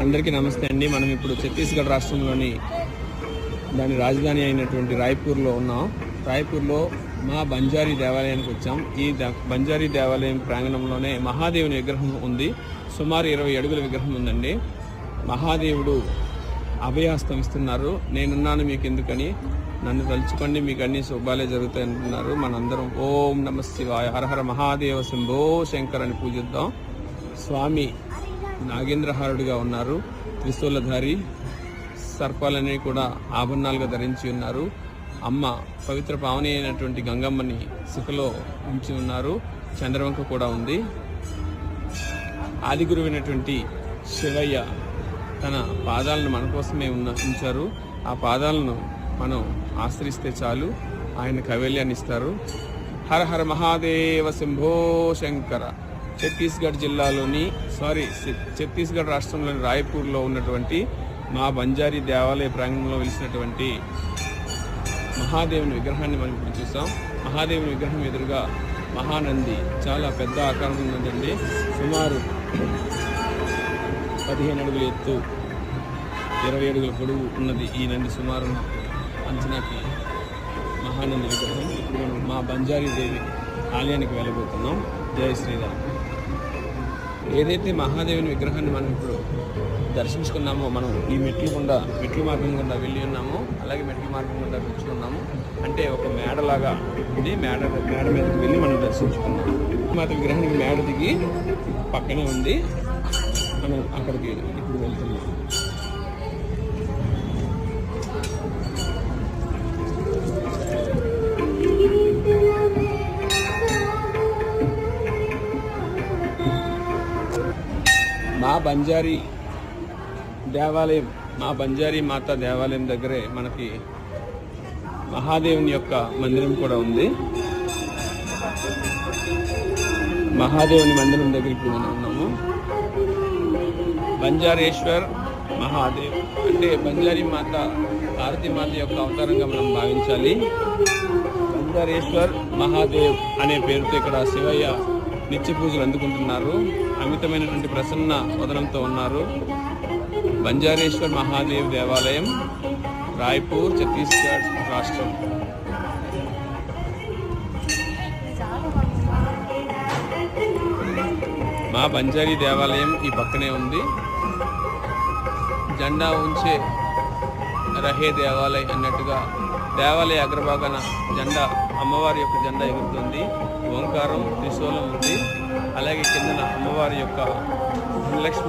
అందరికీ నమస్తే అండి. మనం ఇప్పుడు ఛత్తీస్గఢ్ రాష్ట్రంలోని దాని రాజధాని అయినటువంటి రాయ్పూర్లో ఉన్నాం. రాయ్పూర్లో మా బంజారీ దేవాలయానికి వచ్చాం. ఈ ద- బంజారీ దేవాలయం ప్రాంగణంలోనే మహాదేవుని విగ్రహం ఉంది. సుమారు ఇరవై అడుగుల విగ్రహం ఉందండి. మహాదేవుడు అభయాస్తమిస్తున్నారు నేనున్నాను మీకు ఎందుకని నన్ను తలుచుకోండి మీకు అన్ని శుభాలే జరుగుతాయి అంటున్నారు మనందరం ఓం నమ శివాయ. హరహర మహాదేవ శంభో శంకర్ అని పూజిద్దాం. స్వామి నాగేంద్రహారుడిగా ఉన్నారు. త్రిశూలధారి సర్పాలని కూడా ఆభరణాలుగా ధరించి ఉన్నారు. అమ్మ పవిత్ర పావని అయినటువంటి గంగమ్మని శిఖలో ఉంచి ఉన్నారు. చంద్రవంక కూడా ఉంది. ఆదిగురువైనటువంటి శివయ్య తన పాదాలను మన కోసమే ఉన్న ఉంచారు. ఆ పాదాలను మనం ఆశ్రయిస్తే చాలు. ఆయన కైవల్యాన్ని ఇస్తారు. హర హర మహాదేవ శంభో శంకర. ఛత్తీస్గఢ్ జిల్లాలోని సారీ ఛత్తీస్గఢ్ రాష్ట్రంలోని రాయ్పూర్లో ఉన్నటువంటి మా బంజారీ దేవాలయ ప్రాంగణంలో వెలిసినటువంటి మహాదేవుని విగ్రహాన్ని మనం ఇప్పుడు చూసాం. మహాదేవుని విగ్రహం ఎదురుగా మహానంది చాలా పెద్ద ఆకారం ఉందండి. సుమారు పదిహేను అడుగుల ఎత్తు ఇరవై అడుగుల పొడవు ఉన్నది ఈ నంది సుమారు అంచనాకి మహానంది విగ్రహం. ఇప్పుడు మనం మా బంజారీ దేవి ఆలయానికి వెళ్ళబోతున్నాం. జయ శ్రీరామ్. ఏదైతే మహాదేవుని విగ్రహాన్ని మనం ఇప్పుడు దర్శించుకున్నామో మనం ఈ మెట్లు గుండా మెట్లు మార్గం గుండా వెళ్ళి ఉన్నాము అలాగే మెట్ల మార్గం గుండా తెచ్చుకున్నాము అంటే ఒక మేడలాగా ఉంది. మేడ మేడ మీదకి వెళ్ళి మనం దర్శించుకున్నాం. మాత విగ్రహానికి మేడ దిగి పక్కనే ఉంది. మనం అక్కడికి ఇప్పుడు వెళ్తున్నాం. మా బంజారీ దేవాలయం మా బంజారీ మాత దేవాలయం దగ్గరే మనకి మహాదేవుని యొక్క మందిరం కూడా ఉంది. మహాదేవుని మందిరం దగ్గరికి మనం ఉన్నాము. బంజారేశ్వర్ మహాదేవ్ అంటే బంజారీ మాత భారతీ మాత యొక్క అవతారంగా మనం భావించాలి. బంజారేశ్వర్ మహాదేవ్ అనే పేరుతో ఇక్కడ శివయ్య నిత్య పూజలు అందుకుంటున్నారు. అమితమైనటువంటి ప్రసన్న వదనంతో ఉన్నారు. బంజారేశ్వర్ మహాదేవ్ దేవాలయం రాయ్పూర్ ఛత్తీస్గఢ్ రాష్ట్రం. మా బంజారీ దేవాలయం ఈ పక్కనే ఉంది. జెండా ఉంచే రహే దేవాలయం అన్నట్టుగా దేవాలయ అగ్రభాగాన జెండా అమ్మవారి యొక్క జెండా ఎగురుతుంది. ఓంకారం త్రిశూలం ఉంది. అలాగే కిందన అమ్మవారి యొక్క లక్ష్మి